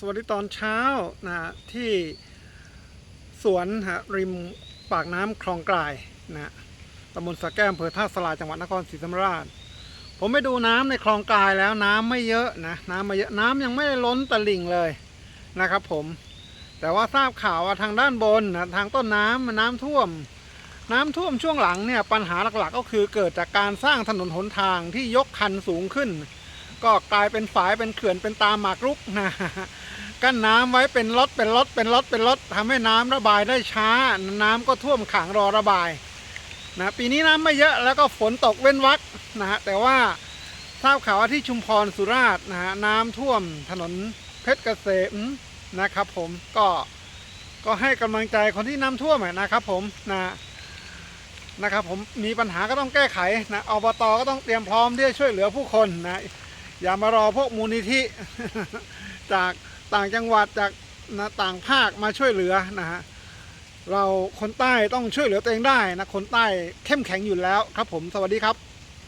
สวัสดีตอนเช้านะฮะที่สวนฮะริมปากน้ำคลองกลายนะตำบลสะแก้วอำเภอท่าสลาจังหวัดนครศรีธรรมราช ผมไปดูน้ำในคลองกลายแล้วน้ำไม่เยอะนะน้ำไม่เยอะน้ำยังไม่ได้ล้นตลิ่งเลยนะครับผม แต่ว่าทราบข่าวว่าทางด้านบนนะทางต้นน้ำน้ำท่วม น้ำท่วมช่วงหลังเนี่ยปัญหาหลักๆ ก็คือเกิดจากการสร้างถนนหนทางที่ยกคันสูงขึ้น ก็กลายเป็นฝายเป็นเขื่อนเป็นตามหมากรุกนะกั้นน้ำไว้เป็นรถเป็นรถเป็นรถเป็นรถทำให้น้ำระบายได้ช้า น้ำก็ท่วมขังรอระบายนะปีนี้น้ำไม่เยอะแล้วก็ฝนตกเว้นวักนะฮะแต่ว่าทราบข่าวว่าที่ชุมพรสุราษฎร์นะฮะน้ำท่วมถนนเพชรเกษมนะครับ ผมก็ก็ให้กำลังใจคนที่น้ำท่วมนะครับ ผมนะนะครับ ผมมีปัญหาก็ต้องแก้ไขนะอบตก็ต้องเตรียมพร้อมที่จะช่วยเหลือผู้คนนะ อย่ามารอพวกมูลนิธิจากต่างจังหวัดจากนะต่างภาคมาช่วยเหลือนะฮะเราคนใต้ต้องช่วยเหลือตัวเองได้นะคนใต้เข้มแข็งอยู่แล้วครับผมสวัสดีครับ